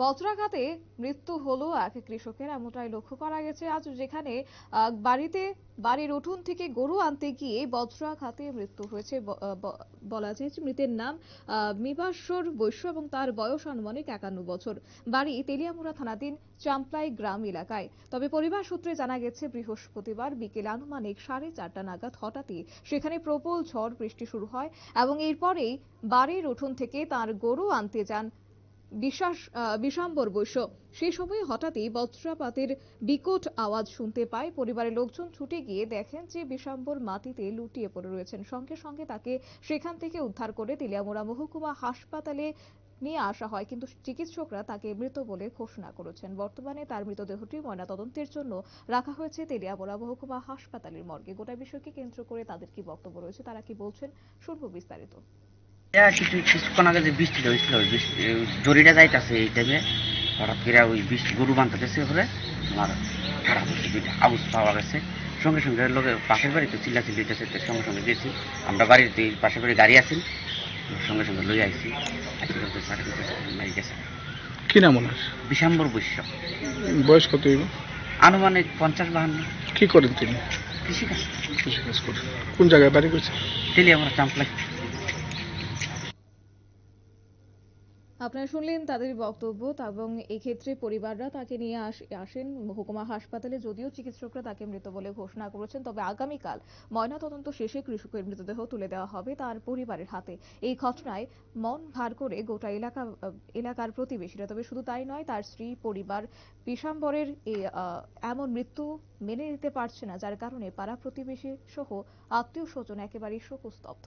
বজ্রাঘাতে মৃত্যু হলো এক কৃষকের, এমনটাই লক্ষ্য করা গেছে। আজ যেখানে বাড়িতে, বাড়ির উঠোন থেকে গরু আনতে গিয়ে বজ্রাঘাতে মৃত্যু হয়েছে বলা যায় মৃতের নাম মিবাশ্বর বৈশ্য এবং তার বয়স আনুমানিক একান্ন বছর। বাড়ি তেলিয়ামুড়া থানাধীন চাম্পলাই গ্রাম এলাকায়। তবে পরিবার সূত্রে জানা গেছে, বৃহস্পতিবার বিকেল আনুমানিক সাড়ে চারটা নাগাদ হঠাৎই সেখানে প্রবল ঝড় বৃষ্টি শুরু হয় এবং এরপরেই বাড়ির উঠোন থেকে তার গরু আনতে যান বিশ্বাস বিশাম্বর বৈশ্য। সেই সময় হঠাৎই বজ্রাপাতের বিকট আওয়াজ শুনতে পায়। পরিবারের লোকজন ছুটে গিয়ে দেখেন যে বিশাম্বর মাটিতে লুটিয়ে পড়ে রয়েছেন। সঙ্গে সঙ্গে তাকে সেখান থেকে উদ্ধার করে তেলিয়ামুড়া মহকুমা হাসপাতালে নিয়ে আসা হয়। কিন্তু চিকিৎসকরা তাকে মৃত বলে ঘোষণা করেছেন। বর্তমানে তার মৃতদেহটি ময়নাতদন্তের জন্য রাখা হয়েছে তেলিয়ামুড়া মহকুমা হাসপাতালের মর্গে। গোটা বিষয়কে কেন্দ্র করে তাদের কি বক্তব্য রয়েছে, তারা কি বলছেন, শুনব বিস্তারিত। কিছু কিছুক্ষণ আগে যে বৃষ্টিটা হয়েছিল ওই বৃষ্টি জরিটা যাইতেছে এই টাইমে হঠাৎ করে ওই বৃষ্টি গরু বাঁধতেছে পরে আমার খারাপ হচ্ছে দুইটা আউস পাওয়া গেছে। সঙ্গে সঙ্গে লোকে পাশের বাড়িতে চিল্লা চিল্লিতেছে সঙ্গে সঙ্গে গেছি। আমরা বাড়িতে পাশের বাড়ি গাড়ি আছি সঙ্গে সঙ্গে লই আইছি। আজকে মারি গেছে। কি নাম ওনার? বিশাম্বর বৈশ্য। বয়স কত আনুমানিক পঞ্চাশ বাহান্ন। কি করেন তিনি? কৃষিকাজ। কৃষিকাজ করেন। কোন জায়গায় বাড়ি করছে তেলি আমরা চাম্পলাই। আপনারা শুনলেন তাদের বক্তব্য, এবং এক্ষেত্রে পরিবাররা তাকে নিয়ে আস- আসেন মহকুমা হাসপাতালে, যদিও চিকিৎসকরা তাকে মৃত বলে ঘোষণা করেছেন, তবে আগামীকাল ময়নাতদন্ত শেষে কৃষকের মৃতদেহ তুলে দেওয়া হবে তার পরিবারের হাতে। এই ঘটনায় মন ভার করে গোটা এলাকা, এলাকার প্রতিবেশীরা, তবে শুধু তাই নয়, তার স্ত্রী, পরিবার পিসাম্বরের এমন মৃত্যু মেনে নিতে পারছে না, যার কারণে পাড়া প্রতিবেশী সহ আত্মীয় স্বজন একেবারেই শোকস্তব্ধ।